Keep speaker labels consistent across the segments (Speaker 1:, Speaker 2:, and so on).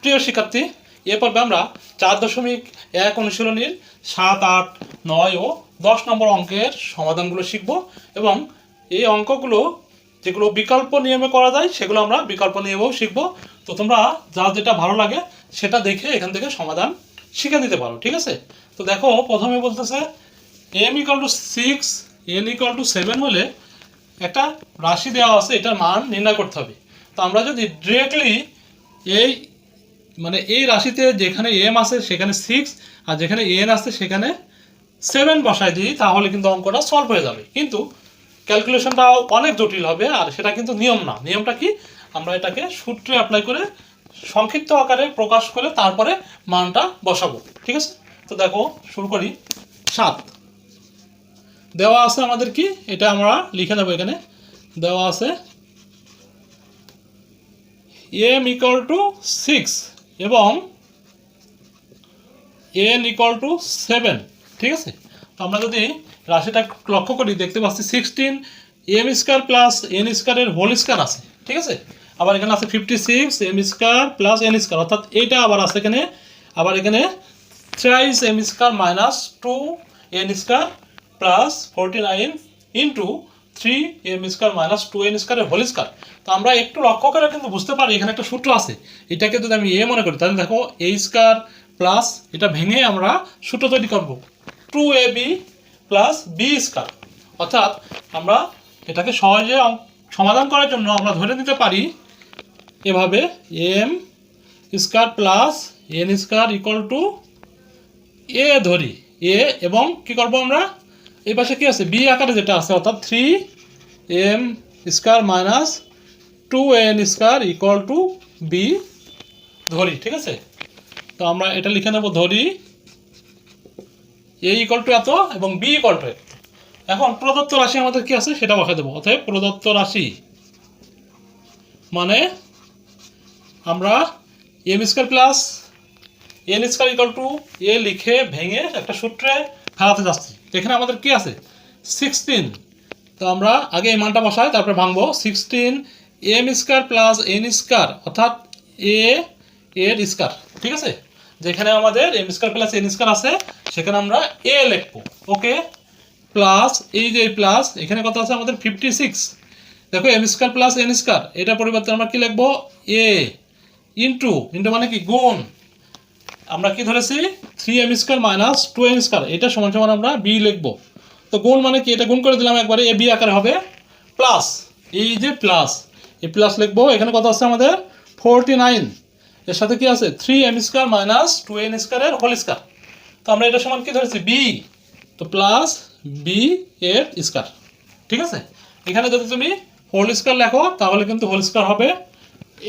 Speaker 1: প্রিয় শিক্ষার্থী, এ পর্বে আমরা চার দশমিক এক অনুশীলনীর সাত, আট, নয় ও দশ নম্বর অঙ্কের সমাধানগুলো শিখব এবং এই অঙ্কগুলো যেগুলো বিকল্প নিয়মে করা যায়, সেগুলো আমরা বিকল্প নিয়মেও শিখব। তো তোমরা যার যেটা ভালো লাগে সেটা দেখে এখান থেকে সমাধান শিখে নিতে পারো, ঠিক আছে? তো দেখো, প্রথমে বলতেছে m equal to six n equal to seven হলে একটা রাশি দেওয়া আছে, এটার মান নির্ণয় করতে হবে। তো আমরা যদি ডিরেক্টলি এই মানে এই রাশিতে যেখানে এম আছে সেখানে সিক্স আর যেখানে এন আছে সেখানে সেভেন বসায় দিই, তাহলে কিন্তু অঙ্কটা সলভ হয়ে যাবে। কিন্তু ক্যালকুলেশনটা অনেক জটিল হবে, আর সেটা কিন্তু নিয়ম না। নিয়মটা কি? আমরা এটাকে সূত্রে অ্যাপ্লাই করে সংক্ষিপ্ত আকারে প্রকাশ করে তারপরে মানটা বসাবো। ঠিক আছে? তো দেখো, শুরু করি। সাত। দেওয়া আছে আমাদের কি? এটা আমরা লিখে নেব এখানে। দেওয়া আছে এম ইকুয়াল টু সিক্স এবং এন ইকুয়াল টু সেভেন ঠিক আছে? তো আমরা যদি রাশিটা লক্ষ্য করি, দেখতে পাচ্ছি sixteen m square plus n স্কোয়ারের হোল স্কোয়ার আছে, ঠিক আছে? আবার এখানে আছে fifty six m square plus n square অর্থাৎ এইটা আবার আছে এখানে, আবার এখানে thrice m square minus two n square plus forty nine into three m square minus two n স্কোয়ারের হোল স্কোয়ার তো আমরা একটু লক্ষ্য করে কিন্তু বুঝতে পারি, এখানে একটা সূত্র আছে। এটাকে যদি আমি এ মনে করি, তাহলে দেখো এ স্কোয়ার প্লাস এটা ভেঙে আমরা সূত্র তৈরি করব। Two a b plus b square অর্থাৎ আমরা এটাকে সহজে সমাধান করার জন্য আমরা ধরে নিতে পারি এভাবে m square plus n square equal to a ধরি। এ এবং কি করব আমরা? এই পাশে কি আছে? বি আকারে যেটা আছে, অর্থাৎ three m square minus two n square equal to b ধরি, ঠিক আছে? তো আমরা এটা লিখে নেব, ধরি। এ ইকুয়াল টু এত এবং বি ইকুয়াল টু এত। এখন প্রদত্ত রাশি আমাদের কি আছে? সেটা বসে দেবো। অতএব প্রদত্ত রাশি মানে আমরা m square plus n square equal to a লিখে ভেঙে একটা সূত্রে ফেলাতে যাচ্ছি। এখানে আমাদের কি আছে? সিক্সটিন তো আমরা আগে এই মানটা বসাই, তারপরে ভাঙবো। Sixteen m square plus n square অর্থাৎ এ এর স্কোয়ার ঠিক আছে? যেখানে আমাদের m square plus n square আছে, সেখানে আমরা এ লিখব ওকে প্লাস এই যে প্লাস এখানে কত আছে আমাদের? ফিফটি সিক্স দেখো m square plus n square এটা পরিবর্তে আমরা কি লিখব? এ ইন্টু ইন্টু মানে কি? গুণ। আমরা কি ধরেছি? Three m square minus two m square এটা সমান সমান আমরা বি লিখব। তো গুণ মানে কি? এটা গুণ করে দিলাম একবারে এ বি আকারে হবে। প্লাস এই যে প্লাস এই প্লাস লিখব। এখানে কত আছে আমাদের? ফোরটি নাইন এর সাথে কি আছে? Three m square minus two n স্কোয়ারের হোল স্কোয়ার তো আমরা এটা সমান কি ধরেছি? বি তো প্লাস বি এর স্কোয়ার ঠিক আছে? এখানে যদি তুমি হোল স্কোয়ার লেখো, তাহলে কিন্তু হোল স্কোয়ার হবে।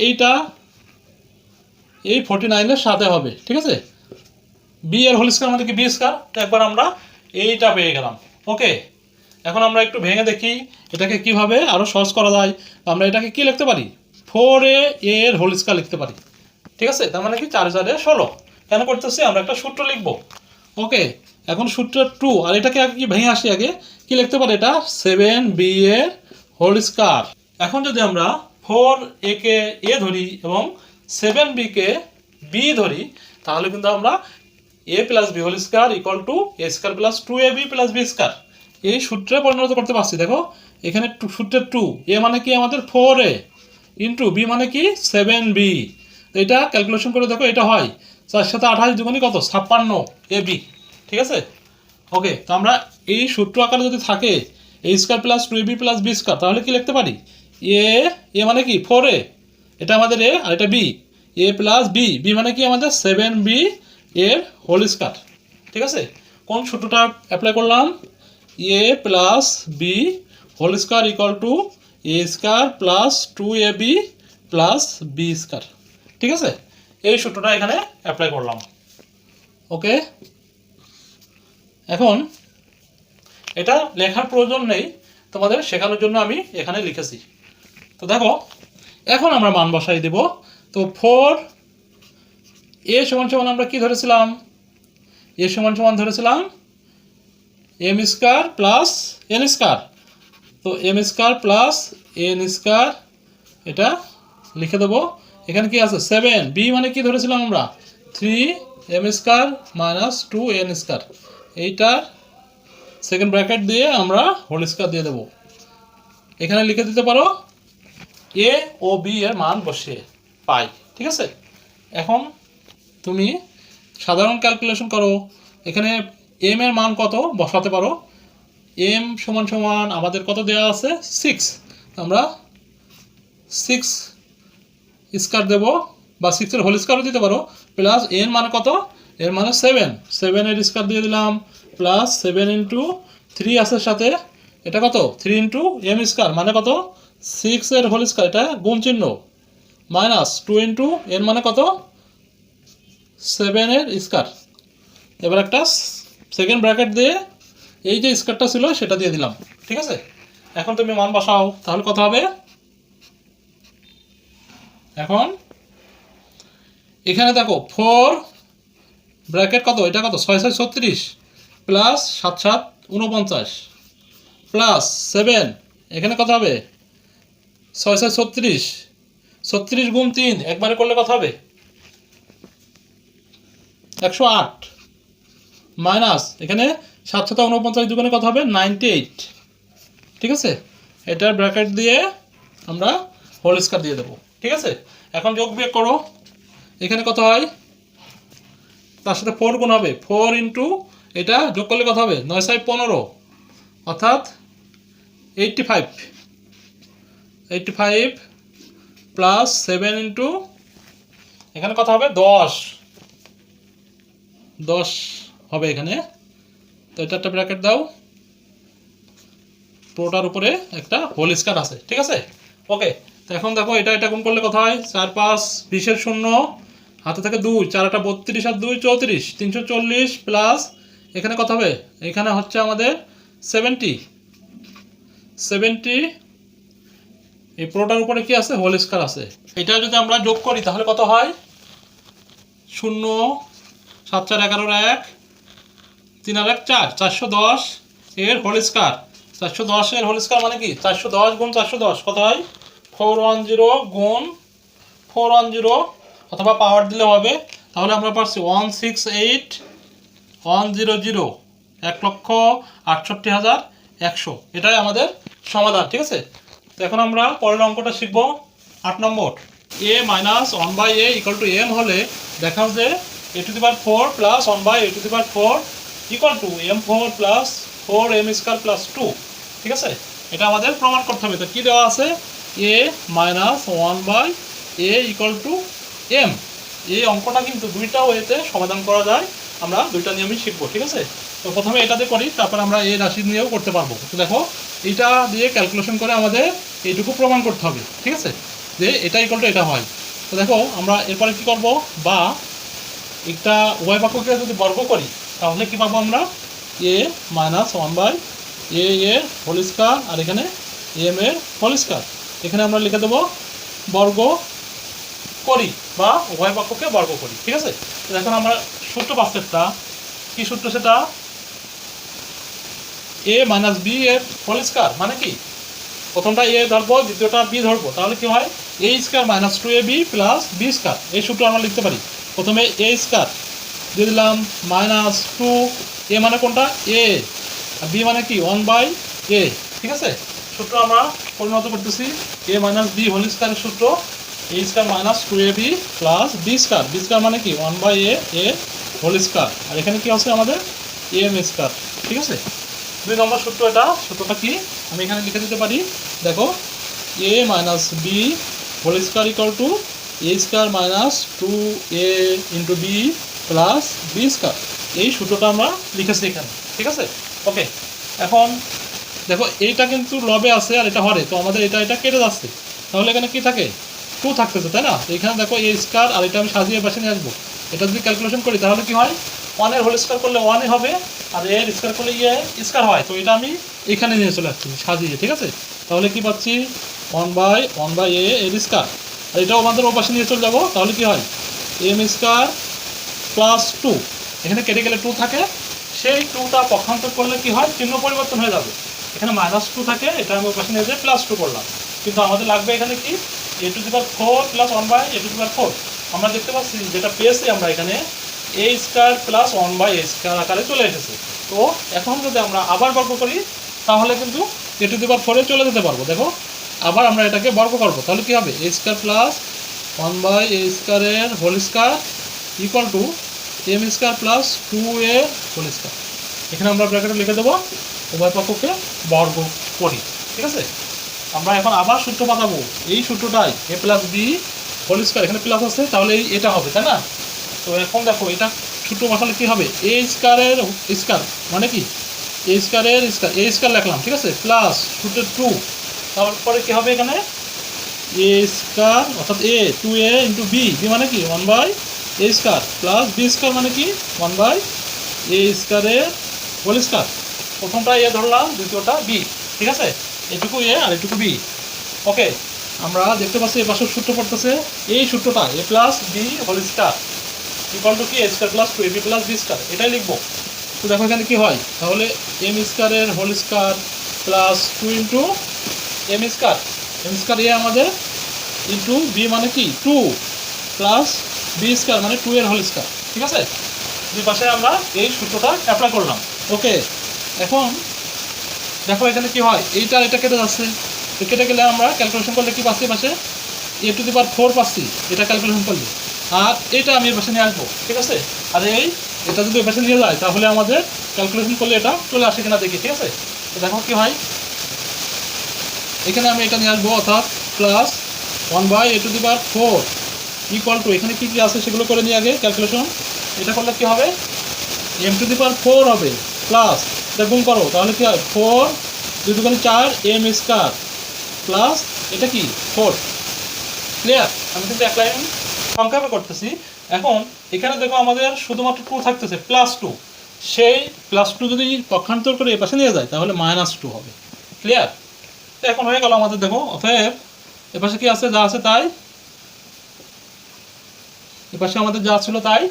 Speaker 1: এইটা এই ফোর্টি নাইনের সাথে হবে, ঠিক আছে? বি এর হোল স্কোয়ার মানে কি? বি স্কোয়ার তো একবার আমরা এইটা পেয়ে গেলাম। ওকে এখন আমরা একটু ভেঙে দেখি এটাকে কীভাবে আরও সহজ করা যায়। আমরা এটাকে কি লিখতে পারি? ফোর এ এর হোল স্কোয়ার লিখতে পারি। ঠিক আছে? তার মানে কি? চার চারে ষোলো। কেন করতেছি? আমরা একটা সূত্র লিখব। ওকে এখন সূত্র টু আর এটাকে আগে কি ভেঙে আসি আগে? কি লিখতে পারি এটা? সেভেন বি এর হোল স্কোয়ার এখন যদি আমরা ফোর এ কে এ ধরি এবং সেভেন বি কে বি ধরি, তাহলে কিন্তু আমরা a plus b whole square equal to a square plus two a b plus b square এই সূত্রে পরিণত করতে পারছি, দেখো, এখানে টু সূত্রের টু এ মানে কি আমাদের ফোর এ ইন্টু বি মানে কি সেভেন বি এটা ক্যালকুলেশন করে দেখো এটা হয়, চার সাথে আঠাশ দুগুণই কত? ছাপ্পান্ন এ বি ঠিক আছে? ওকে তো আমরা এই সূত্র আকারে যদি থাকে a square plus two a b plus b square তাহলে কি লিখতে পারি? এ এ মানে কি? ফোর এ এটা আমাদের এ আর এটা b. A plus b. B মানে কি আমাদের? সেভেন বি এর হোল স্কোয়ার। ঠিক আছে? কোন সূত্রটা অ্যাপ্লাই করলাম? A plus b whole square equal to a square plus two a b plus b square. ঠিক আছে? এই সূত্রটা এখানে অ্যাপ্লাই করলাম। ওকে? এখন এটা লেখার প্রয়োজন নেই। তোমাদের শেখানোর জন্য আমি এখানে লিখেছি। তো দেখো এখন আমরা মান বসাই দেব। তো ফোর এ সমান সমান আমরা কি ধরেছিলাম? এ সমান সমান ধরেছিলাম m square plus n square তো m square plus n square এটা লিখে দেবো। এখানে কি আছে? সেভেন বি মানে কি ধরেছিলাম আমরা? Three m square minus two n square এইটার সেকেন্ড ব্র্যাকেট দিয়ে আমরা হোল স্কোয়ার দিয়ে দেবো। এখানে লিখে দিতে পারো? এ ও বি এর মান বসিয়ে পাই, ঠিক আছে? এখন তুমি সাধারণ ক্যালকুলেশন করো, এখানে এম এর মান কত বসাতে পারো? এম সমান সমান আমাদের কত দেওয়া আছে? সিক্স আমরা সিক্স স্কোয়ার দেবো, বা সিক্সের হোল স্কোয়ারও দিতে পারো প্লাস এর মানে কত? এর মানে সেভেন সেভেনের স্কোয়ার দিয়ে দিলাম প্লাস সেভেন ইন্টু থ্রি আছে সাথে, এটা কত? থ্রি ইন্টু এম স্কোয়ার মানে কত? সিক্সের হোল স্কোয়ার এটা গুণ চিহ্ন মাইনাস টু ইন্টু এর মানে কত? সেভেনের স্কোয়ার এবার একটা সেকেন্ড ব্র্যাকেট দিয়ে এই যে স্কোয়ারটা ছিল, সেটা দিয়ে দিলাম, ঠিক আছে? এখন তুমি মান বসাও, তাহলে কত হবে? এখন এখানে দেখো ফোর ব্র্যাকেট কত? এটা কত? ছয় ছয় ছত্রিশ প্লাস সাত সাত উনপঞ্চাশ প্লাস সেভেন এখানে কত হবে? ছয় ছয় ছত্রিশ। ছত্রিশ গুণ তিন, একবারে করলে কত হবে? একশো আট। মাইনাস, এখানে সাত সাত উনপঞ্চাশ দুগুণে কত হবে? Ninety eight. ঠিক আছে? এটার ব্র্যাকেট দিয়ে আমরা হোল স্কোয়ার দিয়ে দেবো। ঠিক আছে? এখন যোগ বিয়োগ করো। এখানে কত হয়? তার সাথে ফোর গুণ হবে। ফোর ইন্টু এটা যোগ করলে কত হবে? নয় ছয় পনেরো। অর্থাৎ eighty five eighty five plus seven into, এখানে কত হবে? দশ। দশ হবে এখানে। তো এটা একটা ব্র্যাকেট দাও। পুরোটার উপরে একটা হোল স্কার আছে, ঠিক আছে? ওকে তো এখন দেখো, এটা এটা কোন করলে কথা হয়? চার, পাঁচ বিশের শূন্য, হাতে থেকে দুই, চার, একটা বত্রিশ আর দুই, চৌত্রিশ, তিনশো চল্লিশ প্লাস এখানে কত হবে? এখানে হচ্ছে আমাদের সেভেন্টি সেভেন্টি এই পুরোটার উপরে কি আছে? হোল স্কার আছে। এটা যদি আমরা যোগ করি, তাহলে কত হয়? শূন্য, সাত চার এগারোর এক, তিন আর এক চার, চারশো দশ এর হোল স্কার চারশো দশের হোল স্কোয়ার মানে কি? চারশো দশ গুণ চারশো দশ, কত হয়? ফোর ওয়ান জিরো গুণ ফোর ওয়ান জিরো অথবা পাওয়ার দিলে হবে। তাহলে আমরা পাচ্ছি one six eight one zero zero এক লক্ষ আটষট্টি হাজার একশো। এটাই আমাদের সমাধান, ঠিক আছে? এখন আমরা পরের অঙ্কটা শিখব আট নম্বর। A minus one by a equal to m হলে দেখাও যে a to the power four plus one by a to the power four equal to m four plus four m square plus two ঠিক আছে? এটা আমাদের প্রমাণ করতে হবে। তো কী দেওয়া আছে? A minus one by a equal to m এই অঙ্কটা কিন্তু দুইটা ওয়েতে সমাধান করা যায়। আমরা দুইটা নিয়মই শিখব। ঠিক আছে? তো প্রথমে এটাতে করি, তারপর আমরা এই রাশি নিয়েও করতে পারব। তো দেখো এটা দিয়ে ক্যালকুলেশন করে আমাদের এইটুকু প্রমাণ করতে হবে, ঠিক আছে? যে এটা ইকুয়াল টু এটা হয়। তো দেখো, আমরা এরপরে কী করব? বা একটা উভয় পক্ষকে যদি বর্গ করি, তাহলে কী পাবো আমরা? A minus one by a a whole square আর এখানে এম এর হোল স্কোয়ার এখানে আমরা লিখে দেবো বর্গ করি বা উভয় বাক্যকে বর্গ করি, ঠিক আছে? এখন আমরা সূত্র পাচ্ছেটা কি সূত্র সেটা? এ মাইনাস বি এর হোল স্কোয়ার মানে কি? প্রথমটা এ ধরবো, দ্বিতীয়টা বি ধরবো। তাহলে কি হয়? A square minus two a b plus b square এই সূত্র আমরা লিখতে পারি। প্রথমে এ স্কোয়ার দিয়ে দিলাম মাইনাস টু এ মানে কোনটা? এ আর বি মানে কি? ওয়ান বাই এ ঠিক আছে? সূত্র আমরা পরিণত করতেছি। এ মাইনাস বি হোল স্কোয়ারের সূত্র। A square minus two a b plus b square b square মানে কি? One by a a whole square আর এখানে কি আছে আমাদের? এম স্কোয়ার ঠিক আছে? দুই নম্বর সূত্র এটা, সূত্রটা কি? আমি এখানে লিখে দিতে পারি, দেখো a minus b whole square equal to a square minus two a into b plus b square এই সূত্রটা আমরা লিখেছি এখানে, ঠিক আছে? ওকে এখন দেখো, এইটা কিন্তু লবে আছে আর এটা হরে, তো আমাদের এটা এটা কেটে যাচ্ছে। তাহলে এখানে কি থাকে? টু থাকতেছে, তাই না? এখানে দেখো এ স্কোয়ার আর এটা আমি সাজিয়ে পাশে নিয়ে আসব। এটা যদি ক্যালকুলেশন করি, তাহলে কি হয়? ওয়ানের হোল স্কোয়ার করলে ওয়ানে হবে, আর এর স্কোয়ার করলে ইয়ে স্কোয়ার হয়। তো এটা আমি এখানে নিয়ে চলে আসছি, সাজিয়ে, ঠিক আছে? তাহলে কি পাচ্ছি? One by one by a এর স্কোয়ার আর এটাও আমাদের ও পাশে নিয়ে চলে যাব, তাহলে কি হয়? এম স্কোয়ার প্লাস টু এখানে কেটে গেলে টু থাকে। সেই টুটা পক্ষান্তর করলে কি হয়? চিহ্ন পরিবর্তন হয়ে যাবে। এখানে মাইনাস টু থাকে, এটা আমি ওর পাশে নিয়ে যেয়ে প্লাস টু করলাম। কিন্তু আমাদের লাগবে এখানে কি? A to the power four plus one by a to the power four আমরা দেখতে পাচ্ছি, যেটা পেয়েছি আমরা এখানে a square plus one by a square আকারে চলে এসেছে। তো এখন যদি আমরা আবার বর্গ করি, তাহলে কিন্তু এ টু দি পাওয়ার ফোরে চলে যেতে পারব। দেখো, আবার আমরা এটাকে বর্গ করব। তাহলে কি হবে? A square plus one by a স্কোয়ারের whole square equal to m square plus two a whole square এখানে আমরা ব্র্যাকেটে লিখে দেবো, উভয় পক্ষকে বর্গ করি। ঠিক আছে? আমরা এখন আবার সূত্র পাতাবো এই সূত্রটাই a plus b whole square এখানে প্লাস আছে, তাহলে এই এটা হবে, তাই না? তো এখন দেখো, এটা সূত্র বসালে কি হবে? এ স্কারের স্কার মানে কি? এ স্কারের স্কার এ স্কার লিখলাম, ঠিক আছে? প্লাস সূত্রের টু তারপরে কি হবে এখানে? এ স্কার অর্থাৎ a two a into b b মানে কি? One by a square plus b square মানে কি? ওয়ান বাই এ স্কারের হোল স্কোয়ার প্রথমটা এ ধরলাম, দ্বিতীয়টা বি ঠিক আছে? এটুকু এ আর এটুকু বি ওকে আমরা দেখতে পাচ্ছি এ পাশের সূত্র পড়তেছে, এই সূত্রটা a plus b whole square equal to কি? A square plus two a b plus b square এটাই লিখব। তো দেখো এখানে কি হয়? তাহলে এম স্কোয়ারের whole square plus two into m square m square a আমাদের ইন্টু বি মানে কি? টু প্লাস বি স্কোয়ার মানে টু এর হোল স্কোয়ার ঠিক আছে? দুই পাশে আমরা এই সূত্রটা অ্যাপ্লাই করলাম। ওকে এখন দেখো এখানে কি হয়? এইটা এটা কেটে যাচ্ছে। কেটে গেলে আমরা ক্যালকুলেশন করলে কি পাচ্ছি পাশে? এ টু দি পাওয়ার ফোর পাচ্ছি। এটা ক্যালকুলেশন করলে। আর এটা আমি এর নিয়ে আসব, ঠিক আছে? আর এই, এটা যদি ওই নিয়ে যায়, তাহলে আমাদের ক্যালকুলেশন করলে এটা চলে আসে কিনা দেখি, ঠিক আছে? দেখো কি হয়। এখানে আমি এটা নিয়ে আসব, অর্থাৎ plus one by a to the power four equal to এখানে কী কী আছে সেগুলো করে নিয়ে আগে ক্যালকুলেশন এটা করলে কি হবে? M to the power four হবে প্লাস এটা গুণ করো, তাহলে কি হয়? ফোর দুই দুগুণ চার এম স্কোয়ার প্লাস এটা কি? ফোর ক্লিয়ার আমি কিন্তু এক লাইন সংক্ষেপে করতেছি। এখন এখানে দেখো আমাদের শুধুমাত্র টু থাকতেছে প্লাস টু সেই প্লাস টু যদি পক্ষান্তর করে এ পাশে নিয়ে যায়, তাহলে মাইনাস টু হবে। ক্লিয়ার এখন হয়ে গেল আমাদের, দেখো, অতএব এপাশে কি আছে? যা আছে তাই। এপাশে আমাদের যা ছিল তাই।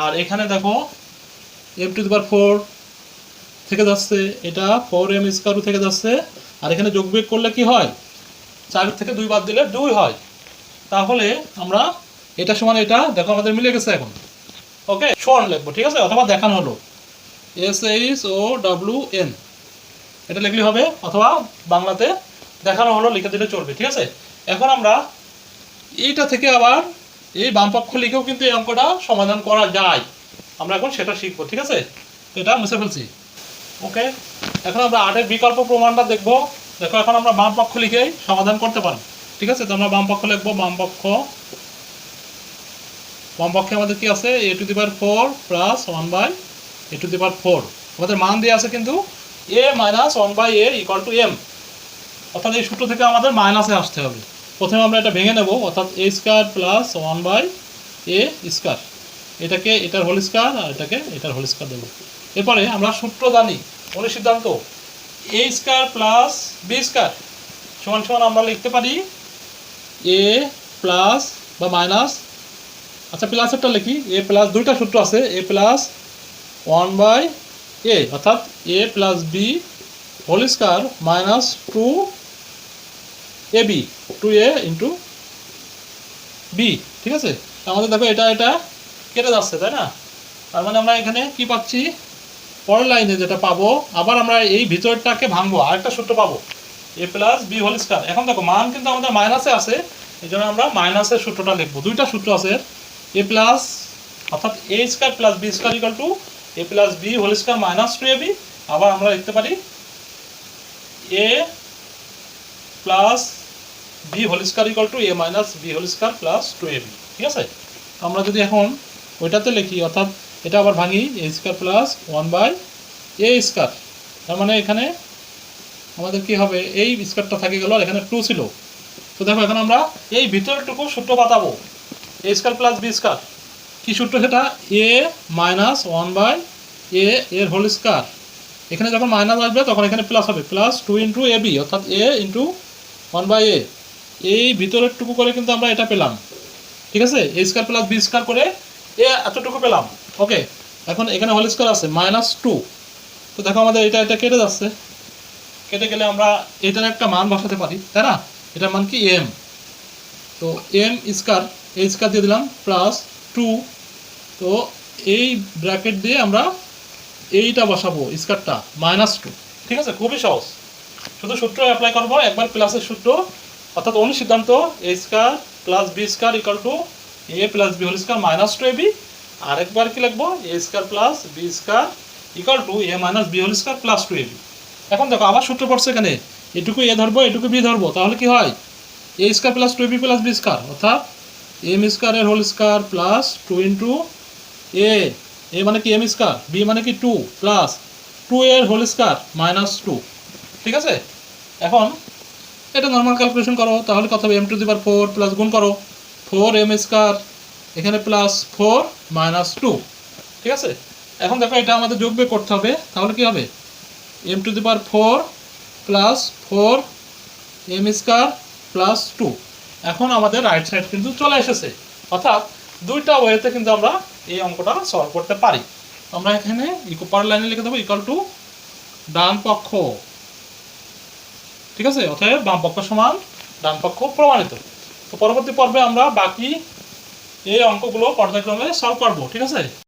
Speaker 1: আর এখানে দেখো m to the power four থেকে যাচ্ছে, এটা ফোর এম স্কোয়ার থেকে যাচ্ছে। আর এখানে যোগ বিয়োগ করলে কি হয়? চার থেকে দুই বাদ দিলে দুই হয়। তাহলে আমরা এটা সমান এটা, দেখো আমাদের মিলে গেছে এখন। ওকে সমান লিখব, ঠিক আছে? অথবা দেখানো হলো। S H O W N এটা লিখলে হবে, অথবা বাংলাতে দেখানো হলো, লিখে দিলে চলবে, ঠিক আছে? এখন আমরা এইটা থেকে আবার এই বামপক্ষ লিখেও কিন্তু এই অঙ্কটা সমাধান করা যায়। আমরা এখন সেটা শিখব, ঠিক আছে? এটা মুছে ফেলছি। ওকে এখন আমরা আটের বিকল্প প্রমাণটা দেখব। দেখো, এখন আমরা বাম পক্ষ লিখেই সমাধান করতে পারি ঠিক আছে? তো আমরা বাম পক্ষ লিখব, বাম পক্ষ বাম পক্ষে আমাদের কি আছে? A to the power four plus one by a to the power four আমাদের মান দিয়ে আছে কিন্তু a minus one by a equal to m অর্থাৎ এই সূত্র থেকে আমাদের মাইনাসে আসতে হবে। প্রথমে আমরা এটা ভেঙে নেব, অর্থাৎ a square plus one by a square এটাকে এটার হোল স্কোয়ার আর এটাকে এটার হোল স্কোয়ার দেবো। এরপরে আমরা সূত্র জানি অনু সিদ্ধান্ত a square plus b square সমান সমান আমরা লিখতে পারি এ প্লাস বা মাইনাস আচ্ছা প্লাসেরটা লিখি। এ প্লাস দুইটা সূত্র আছে। A plus one by a অর্থাৎ a plus b whole square minus two a b two a into b ঠিক আছে? আমাদের দেখো, এটা এটা কেটে যাচ্ছে, তাই না? তার মানে আমরা এখানে কি পাচ্ছি? পরের লাইনে যেটা পাবো, আবার আমরা এই ভিতরটাকে ভাঙবো, আরেকটা সূত্র পাবো। A plus b whole square এখন দেখো, মান কিন্তু আমাদের মাইনাসে আছে, এই জন্য আমরা মাইনাসের সূত্রটা লিখব। দুইটা সূত্র আছে এ প্লাস অর্থাৎ a square plus b square equal to a plus b whole square minus two a b আবার আমরা লিখতে পারি a plus b whole square equal to a minus b whole square plus two a আছে? তো আমরা যদি এখন ওইটাতে লিখি, অর্থাৎ এটা আবার ভাঙি a square plus one by a square তার মানে এখানে আমাদের কি হবে? এই স্কোয়ারটা থাকে গেল, আর এখানে টু ছিল। তো দেখো, এখন আমরা এই ভিতরটুকু সূত্র পাতাবো। A square plus b square কী সূত্র সেটা? A minus one by a এর হোল স্কোয়ার এখানে যখন মাইনাস আসবে, তখন এখানে প্লাস হবে। Plus two into a b অর্থাৎ a into one by a এই ভিতরের টুকু করে কিন্তু আমরা এটা পেলাম। ঠিক আছে? A square plus b square করে এ এতটুকু পেলাম। ওকে এখন এখানে হোল স্কোয়ার আছে মাইনাস টু তো দেখো আমাদের এটা এটা কেটে যাচ্ছে। কেটে গেলে আমরা এটার একটা মান বসাতে পারি, তাই না? এটার মান কি এম তো এম স্কোয়ার এই স্কোয়ার দিয়ে দিলাম প্লাস টু তো এই ব্র্যাকেট দিয়ে আমরা এইটা বসাবো স্কোয়ারটা মাইনাস টু ঠিক আছে? খুবই সহজ। শুধু সূত্র অ্যাপ্লাই করব, একবার প্লাসের সূত্র, অর্থাৎ অনুসিদ্ধান্ত a square plus b square equal to a plus b whole square minus two a b আরেকবার কি লিখব? A square plus b square equal to a minus b whole square plus two a b এখন দেখো, আবার সূত্র পড়ছে এখানে। এটুকু এ ধরবো, এটুকু বি ধরবো, তাহলে কি হয়? A square plus two b plus b square অর্থাৎ এম স্কোয়ারের whole square plus two into a. A মানে কি এম স্কোয়ার? বি মানে কি টু প্লাস টু এর হোল স্কোয়ার মাইনাস টু। ঠিক আছে? এখন এটা নর্মাল ক্যালকুলেশন করো, তাহলে কত হবে? M to the power four plus গুণ করো। ফোর এম স্কোয়ার, এখানে প্লাস ফোর মাইনাস টু ঠিক আছে? এখন দেখো, এটা আমাদের যোগ বিয়োগ করতে হবে। তাহলে কি হবে? M to the power four plus four m square plus two এখন আমাদের রাইট সাইড কিন্তু চলে এসেছে। অর্থাৎ দুইটা ওয়েতে কিন্তু আমরা এই অঙ্কটা সলভ করতে পারি। আমরা এখানে ইকোপার লাইনে লিখে দেবো ইকাল টু ডান পক্ষ। ঠিক আছে? অতএব বাম পক্ষ সমান ডান পক্ষ প্রমাণিত। তো পরবর্তী পর্বে আমরা বাকি এই অঙ্কগুলো পর্যায়ক্রমে সলভ করব। ঠিক আছে?